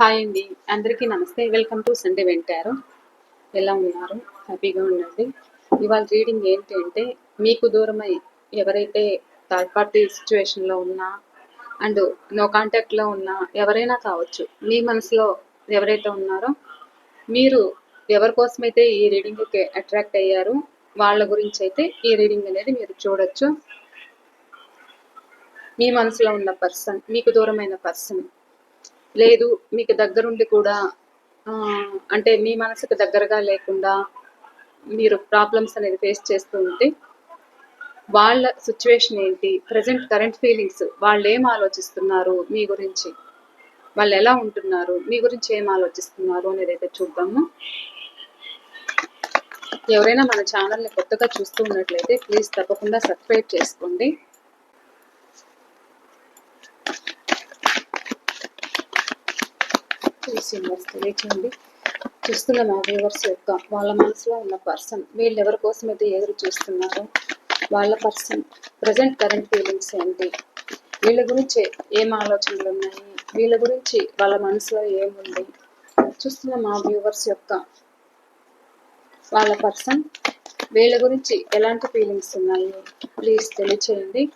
Hi అండి. అందరికీ నమస్తే. వెల్కమ్ టు సండే వెంటారు ఎలా ఉన్నారు? హ్యాపీగా ఉండండి. ఇవాళ రీడింగ్ ఏంటి అంటే మీకు దూరమై ఎవరైతే థర్డ్ పార్టీ సిచ్యువేషన్లో ఉన్నా అండ్ నో కాంటాక్ట్లో ఉన్నా ఎవరైనా కావచ్చు మీ మనసులో ఎవరైతే ఉన్నారో మీరు ఎవరి కోసమైతే ఈ రీడింగ్కి అట్రాక్ట్ అయ్యారు వాళ్ళ గురించి అయితే ఈ రీడింగ్ అనేది మీరు చూడొచ్చు. మీ మనసులో ఉన్న పర్సన్ మీకు దూరమైన పర్సన్ లేదు మీకు దగ్గరుండి కూడా అంటే మీ మనసుకు దగ్గరగా లేకుండా మీరు ప్రాబ్లమ్స్ అనేది ఫేస్ చేస్తూ ఉంటే వాళ్ళ సిచ్యువేషన్ ఏంటి ప్రజెంట్ కరెంట్ ఫీలింగ్స్ వాళ్ళు ఏం ఆలోచిస్తున్నారు మీ గురించి? వాళ్ళు ఎలా ఉంటున్నారు? మీ గురించి ఏం ఆలోచిస్తున్నారు అనేది అయితే చూద్దాము. ఎవరైనా మన ఛానల్ని కొత్తగా చూస్తూ ఉన్నట్లయితే ప్లీజ్ తప్పకుండా సబ్స్క్రైబ్ చేసుకోండి. సింబల్స్ తెలియచేయండి. చూస్తున్న మా వ్యూవర్స్ యొక్క వాళ్ళ మనసులో ఉన్న పర్సన్. వీళ్ళు ఎవరి కోసం అయితే ఎదురు చూస్తున్నారో వాళ్ళ పర్సన్. ప్రజెంట్ కరెంట్ ఫీలింగ్స్ ఏంటి? వీళ్ళ గురించి ఏం ఆలోచనలు ఉన్నాయి? వీళ్ళ గురించి వాళ్ళ మనసులో ఏముంది? చూస్తున్న మా వ్యూవర్స్ యొక్క వాళ్ళ పర్సన్. వీళ్ళ గురించి ఎలాంటి ఫీలింగ్స్ ఉన్నాయి? ప్లీజ్ తెలియచేయండి.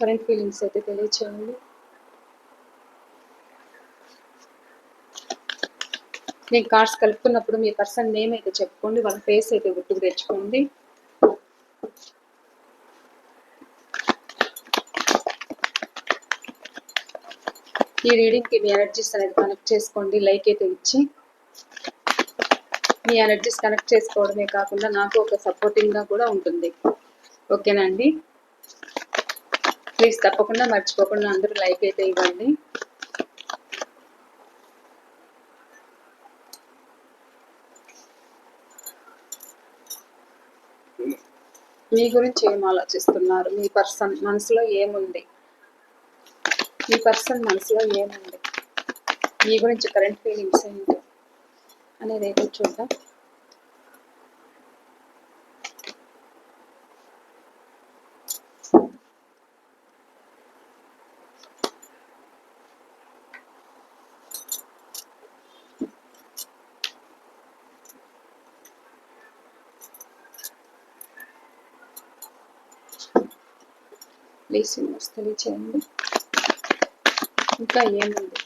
కరెంట్ ఫీలింగ్స్ అయితే తెలియచేయండి. నేను కార్డ్స్ కలుపుకున్నప్పుడు మీ పర్సన్ నేమ్ అయితే చెప్పుకోండి వాళ్ళ ఫేస్ అయితే గుర్తుకు తెచ్చుకోండి. ఈ రీడింగ్కి మీ ఎనర్జీస్ అనేది కనెక్ట్ చేసుకోండి లైక్ అయితే ఇచ్చి. మీ ఎనర్జీస్ కనెక్ట్ చేసుకోవడమే కాకుండా నాకు ఒక సపోర్టింగ్గా కూడా ఉంటుంది. ఓకేనండి అండి? ప్లీజ్ తప్పకుండా మర్చిపోకుండా అందరూ లైక్ అయితే ఇవ్వండి. మీ గురించి ఏం ఆలోచిస్తున్నారు? మీ పర్సన్ మనసులో ఏముంది? మీ పర్సన్ మనసులో ఏముంది? మీ గురించి కరెంట్ ఫీలింగ్స్ ఏంటి? అనేది ఏదో చూద్దాం. ప్లీజ్ తెలియచేయండి ఇంకా ఏముంది?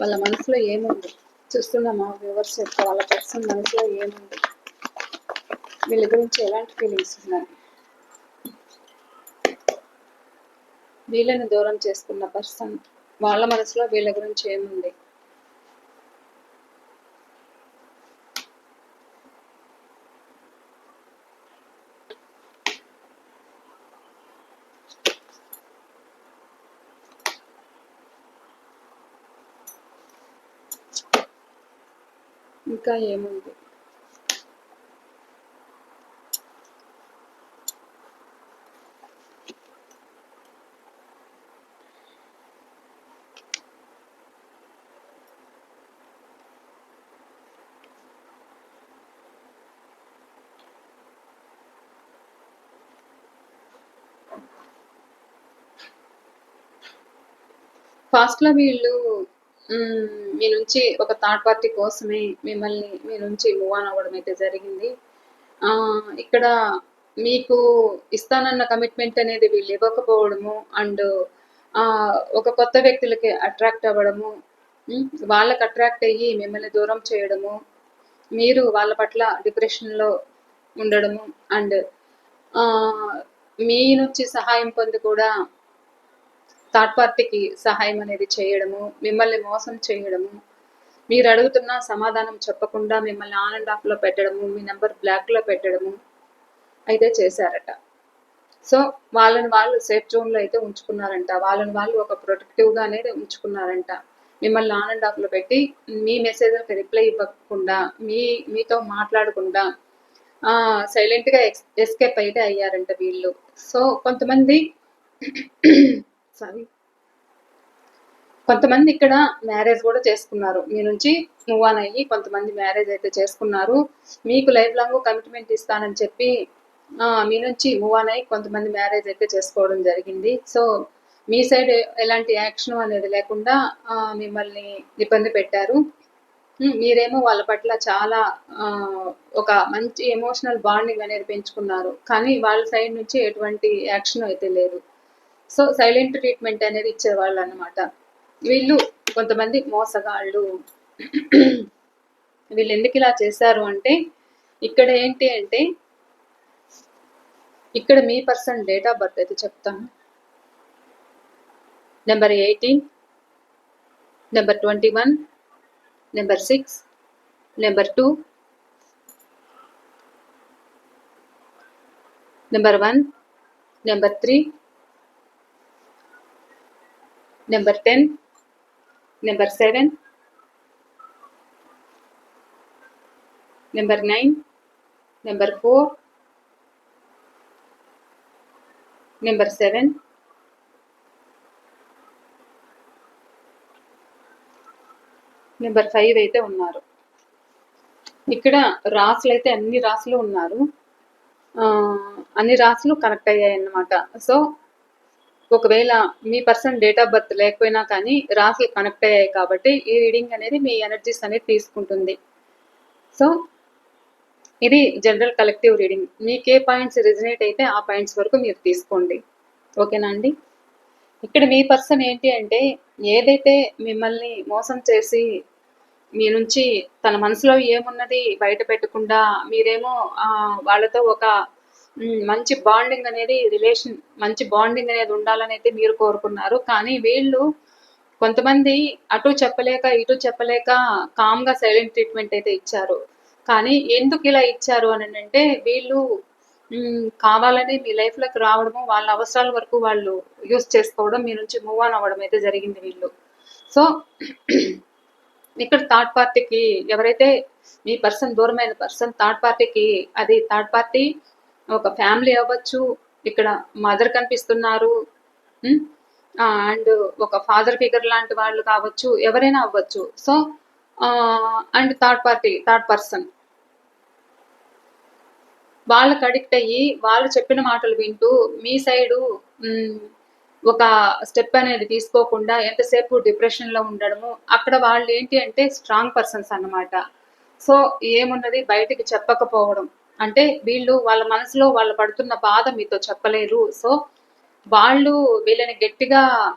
వాళ్ళ మనసులో ఏముంది? చూస్తున్నామా వ్యూవర్స్ యొక్క వాళ్ళ పర్సన్ మనసులో ఏముంది? వీళ్ళ గురించి ఎలాంటి ఫీలింగ్స్ ఉన్నాయి? వీళ్ళని దూరం చేసుకున్న పర్సన్ వాళ్ళ మనసులో వీళ్ళ గురించి ఏముంది? ఇంకా ఏముంది? ఫాస్ట్లో వీళ్ళు మీ నుంచి ఒక థర్డ్ పార్టీ కోసమే మిమ్మల్ని మీ నుంచి మూవ్ ఆన్ అవ్వడం అయితే జరిగింది. ఇక్కడ మీకు ఇస్తానన్న కమిట్మెంట్ అనేది వీళ్ళు ఇవ్వకపోవడము అండ్ ఒక కొత్త వ్యక్తులకి అట్రాక్ట్ అవ్వడము వాళ్ళకి అట్రాక్ట్ అయ్యి మిమ్మల్ని దూరం చేయడము మీరు వాళ్ళ పట్ల డిప్రెషన్లో ఉండడము అండ్ మీ నుంచి సహాయం పొంది కూడా థర్డ్ పార్టీకి సహాయం అనేది చేయడము మిమ్మల్ని మోసం చేయడము మీరు అడుగుతున్న సమాధానం చెప్పకుండా మిమ్మల్ని ఆన్ అండ్ ఆఫ్లో పెట్టడము మీ నెంబర్ బ్లాక్లో పెట్టడము అయితే చేశారట. సో వాళ్ళని వాళ్ళు సేఫ్ జోన్లో అయితే ఉంచుకున్నారంట. వాళ్ళని వాళ్ళు ఒక ప్రొటెక్టివ్గా అనేది ఉంచుకున్నారంట. మిమ్మల్ని ఆన్ అండ్ ఆఫ్లో పెట్టి మీ మెసేజ్లకు రిప్లై ఇవ్వకుండా మీ మీతో మాట్లాడకుండా సైలెంట్గా ఎస్ ఎస్కేప్ అయితే అయ్యారంట వీళ్ళు. సో కొంతమంది సారీ కొంతమంది ఇక్కడ మ్యారేజ్ కూడా చేసుకున్నారు. మీ నుంచి మూవ్ ఆన్ అయ్యి కొంతమంది మ్యారేజ్ అయితే చేసుకున్నారు. మీకు లైఫ్ లాంగ్ కమిట్మెంట్ ఇస్తానని చెప్పి మీ నుంచి మూవ్ ఆన్ అయ్యి కొంతమంది మ్యారేజ్ అయితే చేసుకోవడం జరిగింది. సో మీ సైడ్ ఎలాంటి యాక్షన్ అనేది లేకుండా మిమ్మల్ని ఇబ్బంది పెట్టారు. మీరేమో వాళ్ళ పట్ల చాలా ఒక మంచి ఎమోషనల్ బాండింగ్ అనేది పెంచుకున్నారు. కానీ వాళ్ళ సైడ్ నుంచి ఎటువంటి యాక్షన్ అయితే లేదు. సో సైలెంట్ ట్రీట్మెంట్ అనేది ఇచ్చేవాళ్ళు అనమాట వీళ్ళు కొంతమంది మోసగాళ్ళు. వీళ్ళు ఎందుకు ఇలా చేశారు అంటే ఇక్కడ ఏంటి అంటే ఇక్కడ మీ పర్సన్ డేట్ ఆఫ్ బర్త్ అయితే చెప్తాను. Number eighteen number twenty one number six number two number one number three number ten number seven number nine number four number seven number five అయితే ఉన్నారు. ఇక్కడ రాసులు అయితే అన్ని రాసులు ఉన్నారు. అన్ని రాసులు కనెక్ట్ అయ్యాయి అన్నమాట సో ఒకవేళ మీ పర్సన్ డేట్ ఆఫ్ బర్త్ లేకపోయినా కానీ రాసులు కనెక్ట్ అయ్యాయి కాబట్టి ఈ రీడింగ్ అనేది మీ ఎనర్జీస్ అనేది తీసుకుంటుంది. సో ఇది జనరల్ కలెక్టివ్ రీడింగ్. మీకు ఏ పాయింట్స్ రిజనేట్ అయితే ఆ పాయింట్స్ వరకు మీరు తీసుకోండి. ఓకేనా అండి? ఇక్కడ మీ పర్సన్ ఏంటి అంటే ఏదైతే మిమ్మల్ని మోసం చేసి మీ నుంచి తన మనసులో ఏమున్నది బయట పెట్టకుండా మీరేమో వాళ్ళతో ఒక మంచి బాండింగ్ అనేది రిలేషన్ మంచి బాండింగ్ అనేది ఉండాలని అయితే మీరు కోరుకున్నారు. కానీ వీళ్ళు కొంతమంది అటు చెప్పలేక ఇటు చెప్పలేక కామ్గా సైలెంట్ ట్రీట్మెంట్ అయితే ఇచ్చారు. కానీ ఎందుకు ఇలా ఇచ్చారు అని అంటే వీళ్ళు కావాలని మీ లైఫ్లోకి రావడము వాళ్ళ అవసరాల వరకు వాళ్ళు యూస్ చేసుకోవడం మీ నుంచి మూవ్ ఆన్ అవ్వడం అయితే జరిగింది వీళ్ళు. సో ఇక్కడ థర్డ్ పార్టీకి ఎవరైతే మీ పర్సన్ దూరమైన పర్సన్ థర్డ్ పార్టీకి అది థర్డ్ పార్టీ ఒక ఫ్యామిలీ అవ్వచ్చు ఇక్కడ మదర్ కనిపిస్తున్నారు అండ్ ఒక ఫాదర్ ఫిగర్ లాంటి వాళ్ళు కావచ్చు ఎవరైనా అవ్వచ్చు. So and third party third person. వాళ్ళకి అడిక్ట్ అయ్యి వాళ్ళు చెప్పిన మాటలు వింటూ మీ సైడు ఒక స్టెప్ అనేది తీసుకోకుండా ఎంతసేపు డిప్రెషన్లో ఉండడము అక్కడ వాళ్ళు ఏంటి అంటే స్ట్రాంగ్ పర్సన్స్ అన్నమాట. సో ఏమున్నది బయటికి చెప్పకపోవడం. అంటే వీళ్ళు వాళ్ళ మనసులో వాళ్ళు పడుతున్న బాధ మీతో చెప్పలేరు. సో వాళ్ళు వీళ్ళని గట్టిగా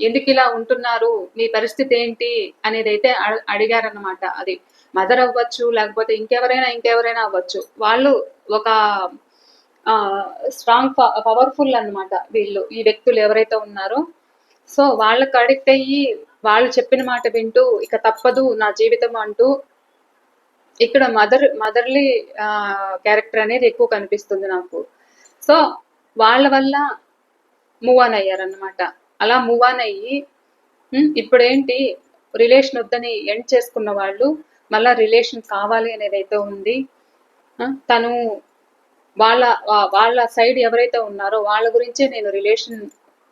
ఎందుకు ఇలా ఉంటున్నారు? మీ పరిస్థితి ఏంటి? అనేది అయితే అడ- అడిగారన్నమాట. అది మదర్ అవ్వచ్చు లేకపోతే ఇంకెవరైనా ఇంకెవరైనా అవ్వచ్చు. వాళ్ళు ఒక స్ట్రాంగ్ పవర్ఫుల్ అన్నమాట వీళ్ళు ఈ వ్యక్తులు ఎవరైతే ఉన్నారో. సో వాళ్ళకి అడిక్ట్ అయ్యి వాళ్ళు చెప్పిన మాట వింటూ ఇక తప్పదు నా జీవితం అంటూ ఇక్కడ మదర్ మదర్లీ క్యారెక్టర్ అనేది ఎక్కువ కనిపిస్తుంది నాకు. సో వాళ్ళ వల్ల మూవ్ ఆన్ అయ్యారనమాట అలా మూవ్ ఆన్ అయ్యి ఇప్పుడేంటి రిలేషన్ వద్దని ఎండ్ చేసుకున్న వాళ్ళు మళ్ళా రిలేషన్ కావాలి అనేది అయితే ఉంది. తను వాళ్ళ వాళ్ళ సైడ్ ఎవరైతే ఉన్నారో వాళ్ళ గురించే నేను రిలేషన్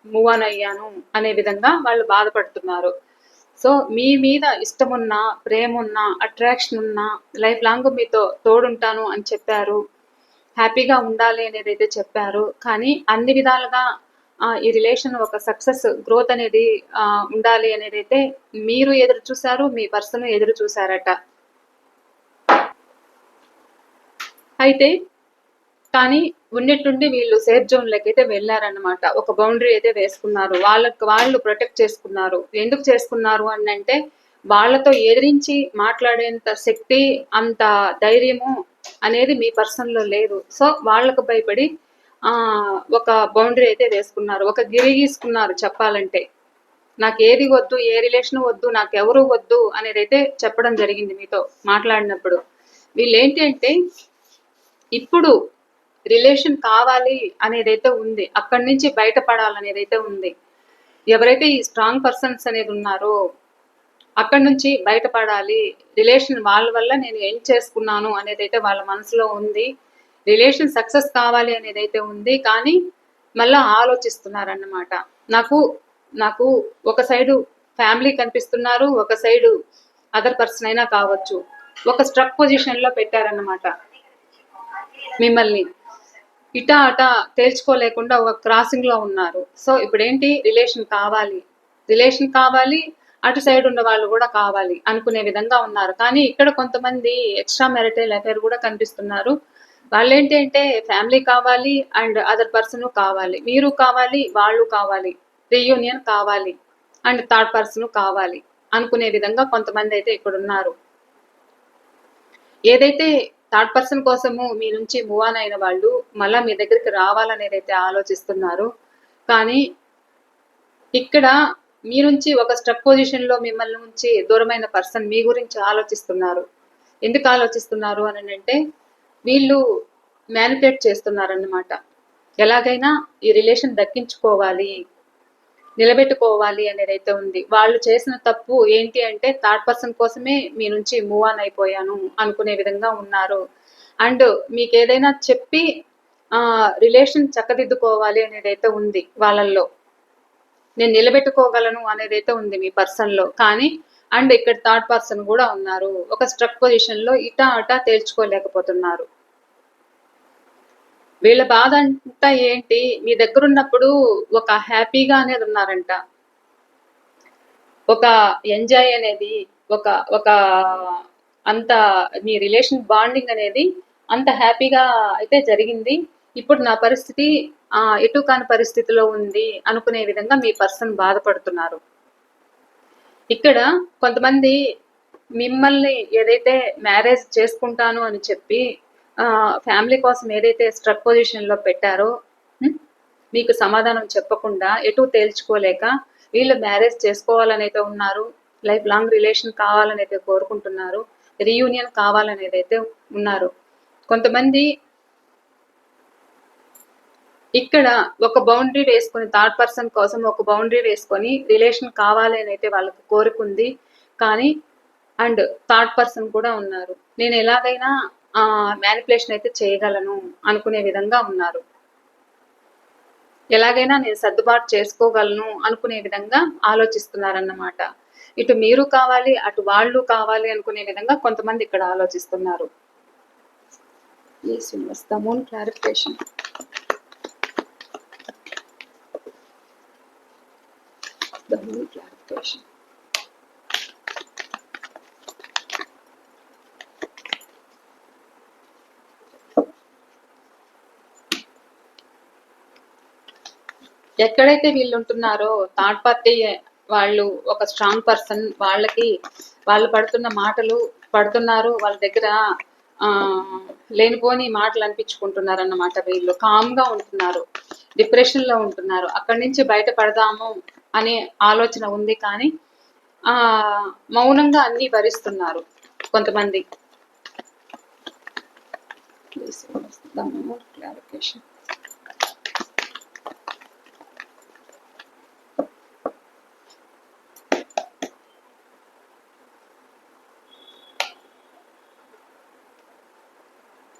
మూవ్ ఆన్ అయ్యాను అనే విధంగా వాళ్ళు బాధపడుతున్నారు. సో మీ మీద ఇష్టమున్నా ఉన్నా అట్రాక్షన్ ఉన్నా లైఫ్ లాంగ్ మీతో తోడుంటాను అని చెప్పారు. హ్యాపీగా ఉండాలి అనేది అయితే చెప్పారు. కానీ అన్ని విధాలుగా ఈ రిలేషన్ ఒక సక్సెస్ గ్రోత్ అనేది ఉండాలి అనేది అయితే మీరు ఎదురు చూశారు మీ పర్సన్ ఎదురు చూశారట. అయితే కానీ ఉన్నట్టుండి వీళ్ళు సేఫ్ జోన్ అయితే వెళ్ళారన్నమాట. ఒక బౌండరీ అయితే వేసుకున్నారు. వాళ్ళకి వాళ్ళు ప్రొటెక్ట్ చేసుకున్నారు. ఎందుకు చేసుకున్నారు అని అంటే వాళ్ళతో ఎదిరించి మాట్లాడేంత శక్తి అంత ధైర్యము అనేది మీ పర్సన్లో లేదు. సో వాళ్ళకు భయపడి ఆ ఒక బౌండరీ అయితే వేసుకున్నారు. ఒక గిరి గీసుకున్నారు చెప్పాలంటే. నాకు ఏది వద్దు ఏ రిలేషన్ వద్దు నాకు ఎవరు వద్దు అనేది అయితే చెప్పడం జరిగింది మీతో మాట్లాడినప్పుడు. వీళ్ళు ఏంటి అంటే ఇప్పుడు రిలేషన్ కావాలి అనేది అయితే ఉంది అక్కడి నుంచి బయటపడాలనేది అయితే ఉంది. ఎవరైతే ఈ స్ట్రాంగ్ పర్సన్స్ అనేది ఉన్నారో అక్కడి నుంచి బయటపడాలి. రిలేషన్ వాళ్ళ వల్ల నేను ఏం చేసుకున్నాను అనేది అయితే వాళ్ళ మనసులో ఉంది. రిలేషన్ సక్సెస్ కావాలి అనేది అయితే ఉంది. కానీ మళ్ళా ఆలోచిస్తున్నారన్నమాట. నాకు నాకు ఒక సైడు ఫ్యామిలీ కనిపిస్తున్నారు ఒక సైడు అదర్ పర్సన్ అయినా కావచ్చు. ఒక స్ట్రక్ పొజిషన్లో పెట్టారన్నమాట మిమ్మల్ని. ఇటా అట తేల్చుకోలేకుండా ఒక క్రాసింగ్లో ఉన్నారు. సో ఇప్పుడు ఏంటి రిలేషన్ కావాలి. రిలేషన్ కావాలి అటు సైడ్ ఉన్న వాళ్ళు కూడా కావాలి అనుకునే విధంగా ఉన్నారు. కానీ ఇక్కడ కొంతమంది ఎక్స్ట్రా మ్యారిటల్ అఫేర్ కూడా కనిపిస్తున్నారు. వాళ్ళు ఏంటి అంటే ఫ్యామిలీ కావాలి అండ్ అదర్ పర్సన్ కావాలి. మీరు కావాలి వాళ్ళు కావాలి. రీయూనియన్ కావాలి అండ్ థర్డ్ పర్సన్ కావాలి అనుకునే విధంగా కొంతమంది అయితే ఇక్కడ ఉన్నారు ఏదైతే థర్డ్ పర్సన్ కోసము మీ నుంచి మూవ్ ఆన్ అయిన వాళ్ళు మళ్ళీ మీ దగ్గరికి రావాలనేది అయితే ఆలోచిస్తున్నారు. కానీ ఇక్కడ మీ నుంచి ఒక స్ట్రక్ పొజిషన్లో మిమ్మల్ని నుంచి దూరమైన పర్సన్ మీ గురించి ఆలోచిస్తున్నారు. ఎందుకు ఆలోచిస్తున్నారు అని అంటే వీళ్ళు మ్యానిపులేట్ చేస్తున్నారన్నమాట. ఎలాగైనా ఈ రిలేషన్ దక్కించుకోవాలి. నిలబెట్టుకోవాలి అనేది అయితే ఉంది. వాళ్ళు చేసిన తప్పు ఏంటి అంటే థర్డ్ పర్సన్ కోసమే మీ నుంచి మూవ్ ఆన్ అయిపోయాను అనుకునే విధంగా ఉన్నారు. అండ్ మీకు ఏదైనా చెప్పి రిలేషన్ చక్కదిద్దుకోవాలి అనేది అయితే ఉంది వాళ్ళల్లో. నేను నిలబెట్టుకోగలను అనేది అయితే ఉంది మీ పర్సన్లో కానీ అండ్ ఇక్కడ థర్డ్ పర్సన్ కూడా ఉన్నారు. ఒక స్ట్రక్ పొజిషన్లో ఇటా అటా తేల్చుకోలేకపోతున్నారు. వీళ్ళ బాధ అంతా ఏంటి? మీ దగ్గర ఉన్నప్పుడు ఒక హ్యాపీగా అనేది ఉన్నారంట. ఒక ఎంజాయ్ అనేది ఒక ఒక అంత మీ రిలేషన్ బాండింగ్ అనేది అంత హ్యాపీగా అయితే జరిగింది. ఇప్పుడు నా పరిస్థితి ఎటు కాని పరిస్థితిలో ఉంది అనుకునే విధంగా మీ పర్సన్ బాధపడుతున్నారు. ఇక్కడ కొంతమంది మిమ్మల్ని ఏదైతే మ్యారేజ్ చేసుకుంటాను అని చెప్పి ఫ్యామిలీ కోసం ఏదైతే స్ట్రక్ పొజిషన్లో పెట్టారో మీకు సమాధానం చెప్పకుండా ఎటు తేల్చుకోలేక వీళ్ళు మ్యారేజ్ చేసుకోవాలనైతే ఉన్నారు లైఫ్ లాంగ్ రిలేషన్ కావాలని అయితే కోరుకుంటున్నారు రీయూనియన్ కావాలనేది అయితే ఉన్నారు. కొంతమంది ఇక్కడ ఒక బౌండరీ వేసుకొని థర్డ్ పర్సన్ కోసం ఒక బౌండరీ వేసుకొని రిలేషన్ కావాలి అని అయితే వాళ్ళకి కోరుకుంది. కానీ అండ్ థర్డ్ పర్సన్ కూడా ఉన్నారు. నేను ఎలాగైనా మ్యానిపులేషన్ అయితే చేయగలను అనుకునే విధంగా ఉన్నారు. ఎలాగైనా నేను సర్దుబాటు చేసుకోగలను అనుకునే విధంగా ఆలోచిస్తున్నారన్నమాట. ఇటు మీరు కావాలి అటు వాళ్ళు కావాలి అనుకునే విధంగా కొంతమంది ఇక్కడ ఆలోచిస్తున్నారు. క్లారిఫికేషన్ క్లారిఫికేషన్ ఎక్కడైతే వీళ్ళు ఉంటున్నారో థర్డ్ పార్టీ వాళ్ళు ఒక స్ట్రాంగ్ పర్సన్ వాళ్ళకి వాళ్ళు పడుతున్న మాటలు పడుతున్నారు వాళ్ళ దగ్గర ఆ లేనిపోని మాటలు అనిపించుకుంటున్నారు అన్నమాట వీళ్ళు కామ్గా ఉంటున్నారు డిప్రెషన్లో ఉంటున్నారు అక్కడి నుంచి బయటపడదాము అనే ఆలోచన ఉంది కానీ ఆ మౌనంగా అన్ని భరిస్తున్నారు కొంతమంది క్లారిఫికేషన్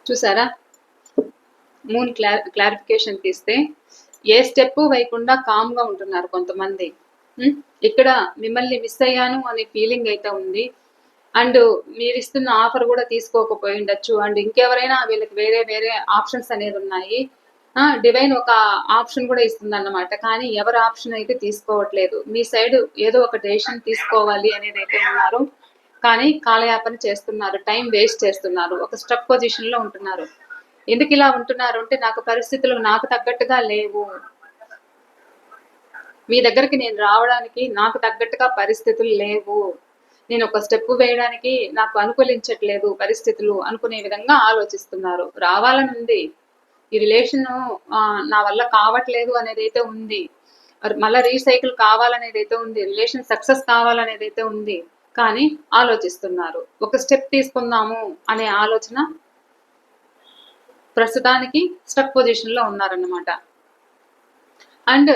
చూసారా? మూన్ క్లారి క్లారిఫికేషన్ తీస్తే ఏ స్టెప్ వేయకుండా కామ్గా ఉంటున్నారు కొంతమంది. Hmm? ఇక్కడ మిమ్మల్ని మిస్ అయ్యాను అనే ఫీలింగ్ అయితే ఉంది. అండ్ మీరు ఇస్తున్న ఆఫర్ కూడా తీసుకోకపోయి ఉండొచ్చు. అండ్ ఇంకెవరైనా వీళ్ళకి వేరే వేరే ఆప్షన్స్ అనేది ఉన్నాయి. డివైన్ ఒక ఆప్షన్ కూడా ఇస్తుంది అన్నమాట కానీ ఎవరి ఆప్షన్ అయితే తీసుకోవట్లేదు. మీ సైడ్ ఏదో ఒక డెసిషన్ తీసుకోవాలి అనేది అయితే ఉన్నారు. కానీ కాలయాపన చేస్తున్నారు టైం వేస్ట్ చేస్తున్నారు ఒక స్టక్ పొజిషన్లో ఉంటున్నారు. ఎందుకు ఇలా ఉంటున్నారు అంటే నాకు పరిస్థితులు నాకు తగ్గట్టుగా లేవు. మీ దగ్గరికి నేను రావడానికి నాకు తగ్గట్టుగా పరిస్థితులు లేవు. నేను ఒక స్టెప్ వేయడానికి నాకు అనుకూలించట్లేదు పరిస్థితులు అనుకునే విధంగా ఆలోచిస్తున్నారు. రావాలని ఉంది. ఈ రిలేషన్ నా వల్ల కావట్లేదు అనేది అయితే ఉంది. మరి మళ్ళీ రీసైకిల్ కావాలనేది అయితే ఉంది. రిలేషన్ సక్సెస్ కావాలనేది అయితే ఉంది. కానీ ఆలోచిస్తున్నారు. ఒక స్టెప్ తీసుకుందాము అనే ఆలోచన ప్రస్తుతానికి స్టక్ పొజిషన్లో ఉన్నారన్నమాట. అండ్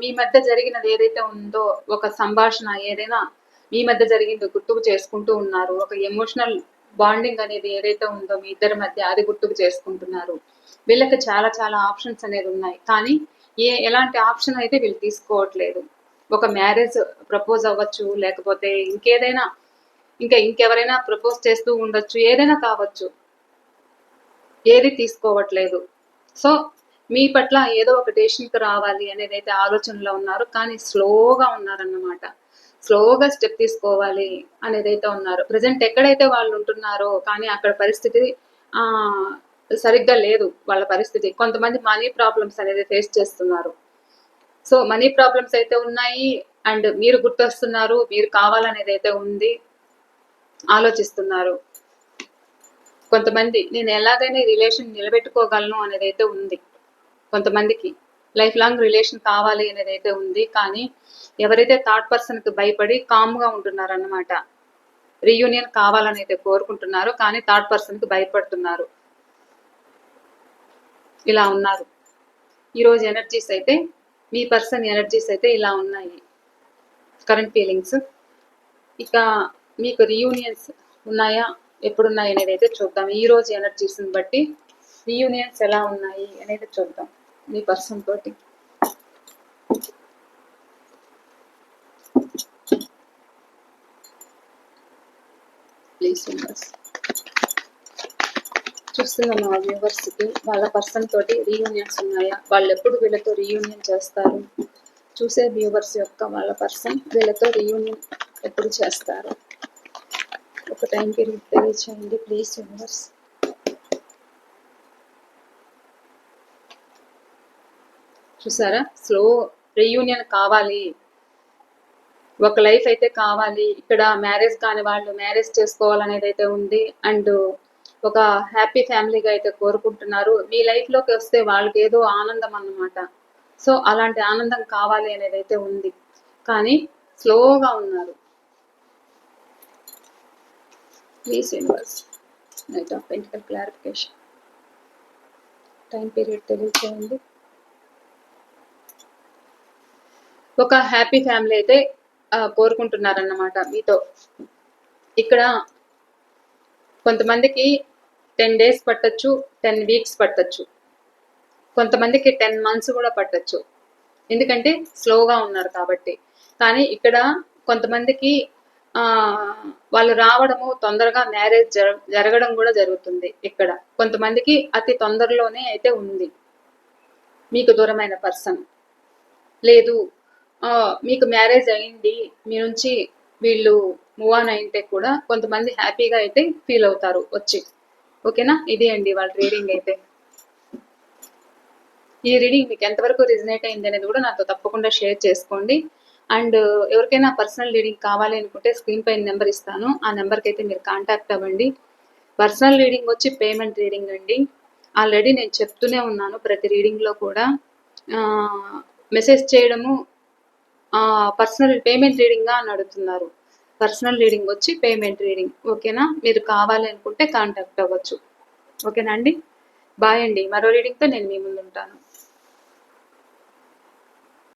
మీ మధ్య జరిగినది ఏదైతే ఉందో ఒక సంభాషణ ఏదైనా మీ మధ్య జరిగిందో గుర్తుకు చేసుకుంటూ ఉన్నారు. ఒక ఎమోషనల్ బాండింగ్ అనేది ఏదైతే ఉందో మీ ఇద్దరి మధ్య అది గుర్తుకు చేసుకుంటున్నారు. వీళ్ళకి చాలా చాలా ఆప్షన్స్ అనేది ఉన్నాయి. కానీ ఏ ఎలాంటి ఆప్షన్ అయితే వీళ్ళు తీసుకోవట్లేదు. ఒక మ్యారేజ్ ప్రపోజ్ అవ్వచ్చు లేకపోతే ఇంకేదైనా ఇంకా ఇంకెవరైనా ప్రపోజ్ చేస్తూ ఉండొచ్చు ఏదైనా కావచ్చు. ఏది తీసుకోవట్లేదు. సో మీ పట్ల ఏదో ఒక డెసిషన్కి రావాలి అనేది అయితే ఆలోచనలో ఉన్నారు కానీ స్లోగా ఉన్నారన్నమాట. స్లోగా స్టెప్ తీసుకోవాలి అనేది అయితే ఉన్నారు. ప్రజెంట్ ఎక్కడైతే వాళ్ళు ఉంటున్నారో కానీ అక్కడ పరిస్థితి ఆ, సరిగ్గా లేదు వాళ్ళ పరిస్థితి. కొంతమంది మనీ ప్రాబ్లమ్స్ అనేది ఫేస్ చేస్తున్నారు. సో మనీ ప్రాబ్లమ్స్ అయితే ఉన్నాయి అండ్ మీరు గుర్తొస్తున్నారు మీరు కావాలనేది అయితే ఉంది ఆలోచిస్తున్నారు. కొంతమంది నేను ఎలాగైనా రిలేషన్ నిలబెట్టుకోగలను అనేది అయితే ఉంది. కొంతమందికి లైఫ్ లాంగ్ రిలేషన్ కావాలి అనేది అయితే ఉంది. కానీ ఎవరైతే థర్డ్ పర్సన్కి భయపడి కామ్గా ఉంటున్నారన్నమాట ఉంటున్నారు అన్నమాట రీయూనియన్ కావాలని అయితే కోరుకుంటున్నారు కానీ థర్డ్ పర్సన్కి భయపడుతున్నారు. ఇలా ఉన్నారు. ఈరోజు ఎనర్జీస్ అయితే మీ పర్సన్ ఎనర్జీస్ అయితే ఇలా ఉన్నాయి. Current feelings. ఇక మీకు రీయూనియన్స్ ఉన్నాయా? ఎప్పుడున్నాయి అనేది అయితే చూద్దాం. ఈ రోజు ఎనర్జీస్ని బట్టి రీయూనియన్స్ ఎలా ఉన్నాయి అనేది చూద్దాం మీ పర్సన్ తోటి. ప్లీజ్ మెంబర్స్ మా వ్యూవర్స్కి వాళ్ళ పర్సన్ తోటి రీయూనియన్స్ ఉన్నాయా? వాళ్ళు ఎప్పుడు వీళ్ళతో రీయూనియన్ చేస్తారు? చూసే వ్యూవర్స్ యొక్క వాళ్ళ పర్సన్ వీళ్ళతో రీయూనియన్ ఎప్పుడు చేస్తారు? ఒక టైం పీరియడ్ తెలియచేయండి ప్లీజ్ వ్యూవర్స్ చూసారా? స్లో రీయూనియన్ కావాలి. ఒక లైఫ్ అయితే కావాలి. ఇక్కడ మ్యారేజ్ కాని వాళ్ళు మ్యారేజ్ చేసుకోవాలనేది అయితే ఉంది. అండ్ ఒక హ్యాపీ ఫ్యామిలీగా అయితే కోరుకుంటున్నారు. మీ లైఫ్లోకి వస్తే వాళ్ళకి ఏదో ఆనందం అన్నమాట. సో అలాంటి ఆనందం కావాలి అనేది అయితే ఉంది. కానీ స్లోగా ఉన్నారు. Please universe knight of pentacle clarification time period తెలియచేయండి. ఒక హ్యాపీ ఫ్యామిలీ అయితే కోరుకుంటున్నారన్నమాట మీతో. ఇక్కడ కొంతమందికి టెన్ డేస్ పట్టొచ్చు టెన్ వీక్స్ పట్టచ్చు. కొంతమందికి టెన్ మంత్స్ కూడా పట్టచ్చు. ఎందుకంటే స్లోగా ఉన్నారు కాబట్టి. కానీ ఇక్కడ కొంతమందికి వాళ్ళు రావడము తొందరగా మ్యారేజ్ జర జరగడం కూడా జరుగుతుంది ఇక్కడ. కొంతమందికి అతి తొందరలోనే అయితే ఉంది. మీకు దూరమైన పర్సన్ లేదు మీకు మ్యారేజ్ అయింది మీ నుంచి వీళ్ళు మూవ్ ఆన్ అయితే కూడా కొంతమంది హ్యాపీగా అయితే ఫీల్ అవుతారు వచ్చి. ఓకేనా? ఇదే అండి వాళ్ళ రీడింగ్ అయితే. ఈ రీడింగ్ మీకు ఎంతవరకు రిజనేట్ అయింది అనేది కూడా నాతో తప్పకుండా షేర్ చేసుకోండి. అండ్ ఎవరికైనా పర్సనల్ రీడింగ్ కావాలి అనుకుంటే స్క్రీన్ పైన నెంబర్ ఇస్తాను. ఆ నెంబర్కి అయితే మీరు కాంటాక్ట్ అవ్వండి. పర్సనల్ రీడింగ్ వచ్చి పేమెంట్ రీడింగ్ అండి. ఆల్రెడీ నేను చెప్తూనే ఉన్నాను ప్రతి రీడింగ్లో కూడా. మెసేజ్ చేయడము పర్సనల్ పేమెంట్ రీడింగ్గా అని అడుగుతున్నారు. పర్సనల్ రీడింగ్ వచ్చి పేమెంట్ రీడింగ్ ఓకేనా మీరు కావాలనుకుంటే కాంటాక్ట్ అవ్వచ్చు. ఓకేనా అండి? బాయ్ అండి. మరో రీడింగ్తో నేను మీ ముందు ఉంటాను.